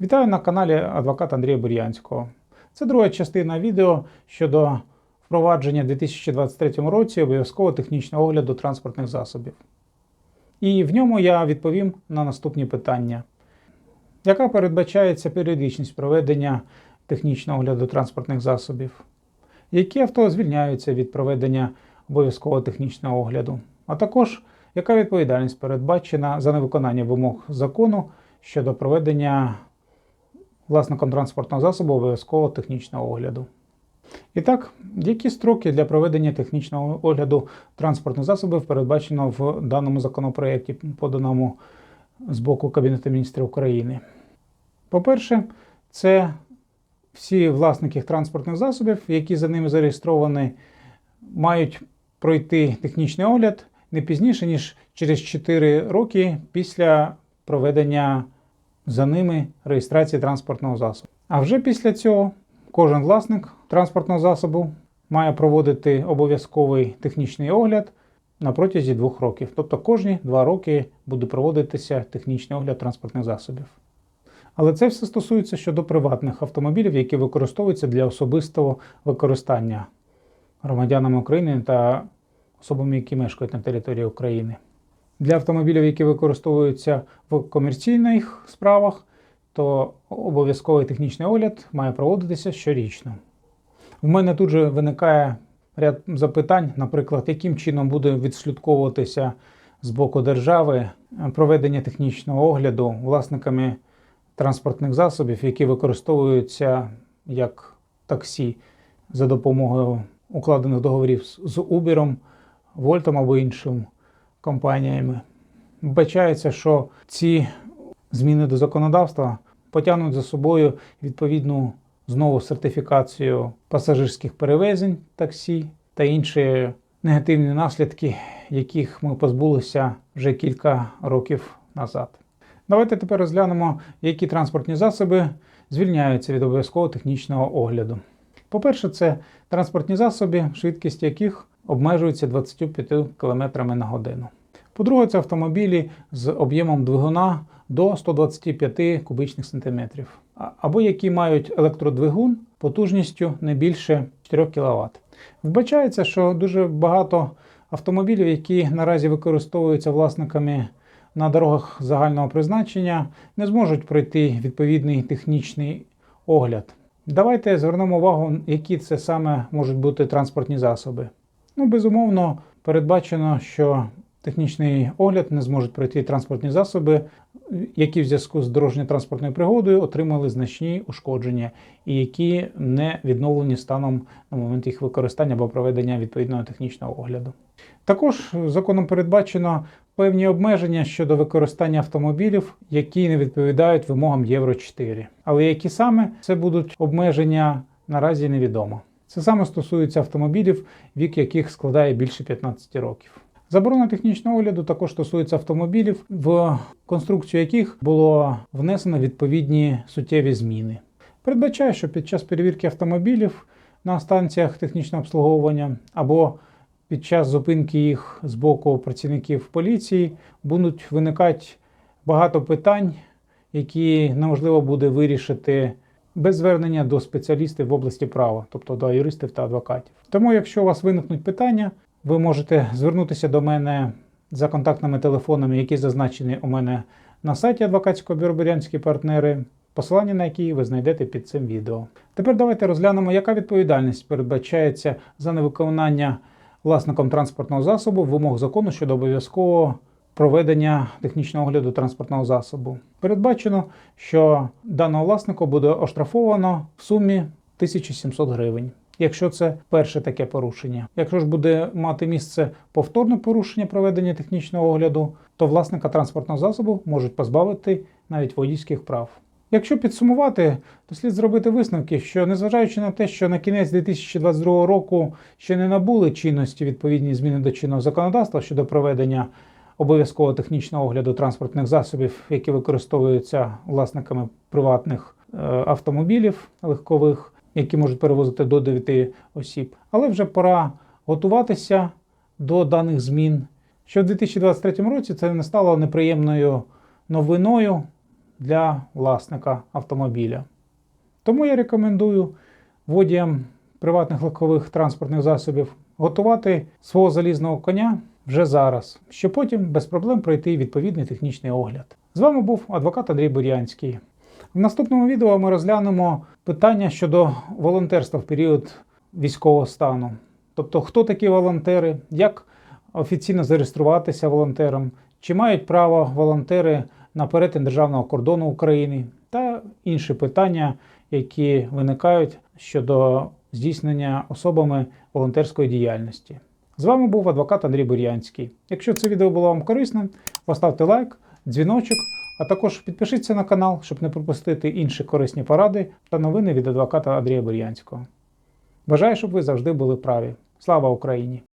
Вітаю на каналі адвоката Андрія Бур'янського. Це друга частина відео щодо впровадження у 2023 році обов'язкового технічного огляду транспортних засобів. І в ньому я відповім на наступні питання. Яка передбачається періодичність проведення технічного огляду транспортних засобів? Які авто звільняються від проведення обов'язкового технічного огляду? А також яка відповідальність передбачена за невиконання вимог закону щодо проведення власником транспортного засобу обов'язкового технічного огляду? І так, які строки для проведення технічного огляду транспортних засобів передбачено в даному законопроєкті, поданому з боку Кабінету міністрів України? По-перше, це всі власники транспортних засобів, які за ними зареєстровані, мають пройти технічний огляд не пізніше, ніж через 4 роки після проведення за ними реєстрації транспортного засобу. А вже після цього кожен власник транспортного засобу має проводити обов'язковий технічний огляд на протязі двох років. Тобто кожні два роки буде проводитися технічний огляд транспортних засобів. Але це все стосується щодо приватних автомобілів, які використовуються для особистого використання громадянами України та особами, які мешкають на території України. Для автомобілів, які використовуються в комерційних справах, то обов'язковий технічний огляд має проводитися щорічно. В мене тут же виникає ряд запитань, наприклад, яким чином буде відслідковуватися з боку держави проведення технічного огляду власниками транспортних засобів, які використовуються як таксі за допомогою укладених договорів з Uber, Вольтом або іншими компаніями. Вбачається, що ці зміни до законодавства потягнуть за собою відповідну знову сертифікацію пасажирських перевезень таксі та інші негативні наслідки, яких ми позбулися вже кілька років назад. Давайте тепер розглянемо, які транспортні засоби звільняються від обов'язкового технічного огляду. По-перше, це транспортні засоби, швидкість яких обмежується 25 км на годину. По-друге, це автомобілі з об'ємом двигуна до 125 кубичних сантиметрів, або які мають електродвигун потужністю не більше 4 кВт. Вбачається, що дуже багато автомобілів, які наразі використовуються власниками на дорогах загального призначення, не зможуть пройти відповідний технічний огляд. Давайте звернемо увагу, які це саме можуть бути транспортні засоби. Ну, безумовно, передбачено, що технічний огляд не зможуть пройти транспортні засоби, які в зв'язку з дорожньо-транспортною пригодою отримали значні ушкодження і які не відновлені станом на момент їх використання або проведення відповідного технічного огляду. Також законом передбачено певні обмеження щодо використання автомобілів, які не відповідають вимогам Євро 4. Але які саме це будуть обмеження наразі невідомо. Це саме стосується автомобілів, вік яких складає більше 15 років. Заборона технічного огляду також стосується автомобілів, в конструкцію яких було внесено відповідні суттєві зміни. Передбачає, що під час перевірки автомобілів на станціях технічного обслуговування або під час зупинки їх з боку працівників поліції будуть виникати багато питань, які неможливо буде вирішити без звернення до спеціалістів в області права, тобто до юристів та адвокатів. Тому, якщо у вас виникнуть питання, ви можете звернутися до мене за контактними телефонами, які зазначені у мене на сайті адвокатського бюро «Бурянські партнери, посилання на які ви знайдете під цим відео. Тепер давайте розглянемо, яка відповідальність передбачається за невиконання власником транспортного засобу вимог закону щодо обов'язкового проведення технічного огляду транспортного засобу. Передбачено, що даного власнику буде оштрафовано в сумі 1700 гривень. Якщо це перше таке порушення. Якщо ж буде мати місце повторне порушення проведення технічного огляду, то власника транспортного засобу можуть позбавити навіть водійських прав. Якщо підсумувати, то слід зробити висновки, що незважаючи на те, що на кінець 2022 року ще не набули чинності відповідні зміни до чинного законодавства щодо проведення обов'язкового технічного огляду транспортних засобів, які використовуються власниками приватних е, автомобілів легкових, які можуть перевозити до 9 осіб. Але вже пора готуватися до даних змін. Що в 2023 році це не стало неприємною новиною для власника автомобіля. Тому я рекомендую водіям приватних легкових транспортних засобів готувати свого залізного коня вже зараз, щоб потім без проблем пройти відповідний технічний огляд. З вами був адвокат Андрій Бурянський. В наступному відео ми розглянемо питання щодо волонтерства в період військового стану. Тобто, хто такі волонтери, як офіційно зареєструватися волонтером, чи мають право волонтери на перетин державного кордону України та інші питання, які виникають щодо здійснення особами волонтерської діяльності. З вами був адвокат Андрій Бурянський. Якщо це відео було вам корисним, поставте лайк, дзвіночок, а також підпишіться на канал, щоб не пропустити інші корисні поради та новини від адвоката Андрія Бурянського. Бажаю, щоб ви завжди були праві. Слава Україні!